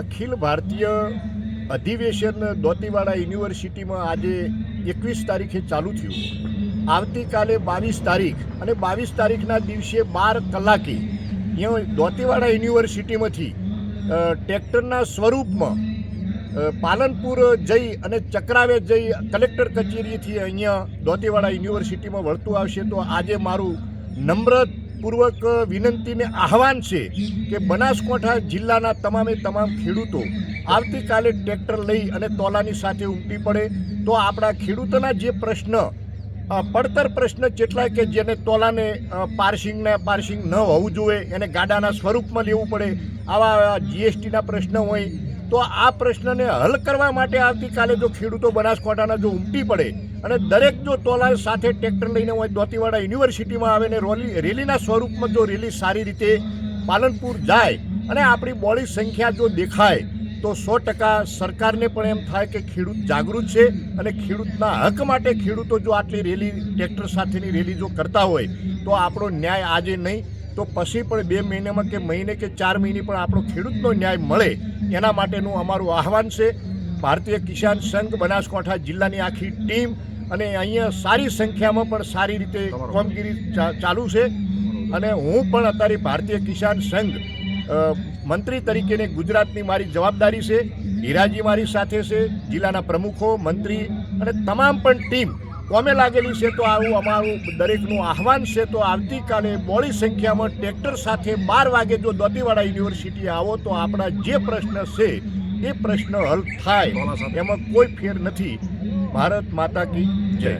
અખિલ ભારતીય અધિવેશન દોતીવાડા યુનિવર્સિટીમાં આજે એકવીસ તારીખે ચાલુ થયું. આવતીકાલે બાવીસ તારીખ અને બાવીસ તારીખના દિવસે બાર કલાકે અહીંયા દોતીવાડા યુનિવર્સિટીમાંથી ટ્રેક્ટરના સ્વરૂપમાં પાલનપુર જઈ અને ચક્રાવે જઈ કલેક્ટર કચેરીથી અહીંયા દોતીવાડા યુનિવર્સિટીમાં વળતું આવશે તો આજે મારું નમ્ર પૂર્વક વિનંતીને આહવાન છે કે બનાસકાંઠા જિલ્લાના તમામે તમામ ખેડૂતો આવતીકાલે ટ્રેક્ટર લઈ અને તોલાની સાથે ઉમટી પડે. તો આપણા ખેડૂતોના જે પ્રશ્ન પડતર પ્રશ્ન જેટલા કે જેને તોલાને પાર્સિંગને પાર્સિંગ ન હોવું જોઈએ, એને ગાડાના સ્વરૂપમાં લેવું પડે. આવા જીએસટીના પ્રશ્ન હોય તો આ પ્રશ્નને હલ કરવા માટે આવતીકાલે જો ખેડૂતો બનાસકાંઠાના જો ઉમટી પડે અને દરેક જો તોલાલ સાથે ટ્રેક્ટર લઈને હોય, દોતીવાડા યુનિવર્સિટીમાં આવે ને રોલી રેલીના સ્વરૂપમાં જો રેલી સારી રીતે પાલનપુર જાય અને આપણી બોડી સંખ્યા જો દેખાય, તો સો ટકા સરકારને પણ એમ થાય કે ખેડૂત જાગૃત છે અને ખેડૂતના હક માટે ખેડૂતો જો આટલી રેલી, ટ્રેક્ટર સાથેની રેલી જો કરતા હોય, તો આપણો ન્યાય આજે નહીં. તો પછી પણ બે મહિનામાં કે મહિને કે ચાર મહિને પણ આપણો ખેડૂતનો ન્યાય મળે. એના માટેનું અમારું આહવાન છે. ભારતીય કિસાન સંઘ, બનાસકાંઠા જિલ્લાની આખી ટીમ અને અહીંયા સારી સંખ્યામાં પણ સારી રીતે કામગીરી ચાલુ છે. અને હું પણ અત્યારે ભારતીય કિસાન સંઘ મંત્રી તરીકેને ગુજરાતની મારી જવાબદારી છે. હીરાજી મારી સાથે છે. જિલ્લાના પ્રમુખો, મંત્રી અને તમામ પણ ટીમ કોમે લાગેલી છે તો આવું અમારું દરેકનું આહવાન છે તો આવતીકાલે બોળી સંખ્યામાં ટ્રેક્ટર સાથે બાર વાગે જો દોતીવાડા યુનિવર્સિટી આવો તો આપણા જે પ્રશ્ન છે એ પ્રશ્ન હલ થાય. એમાં કોઈ ફેર નથી. ભારત માતા કી જય.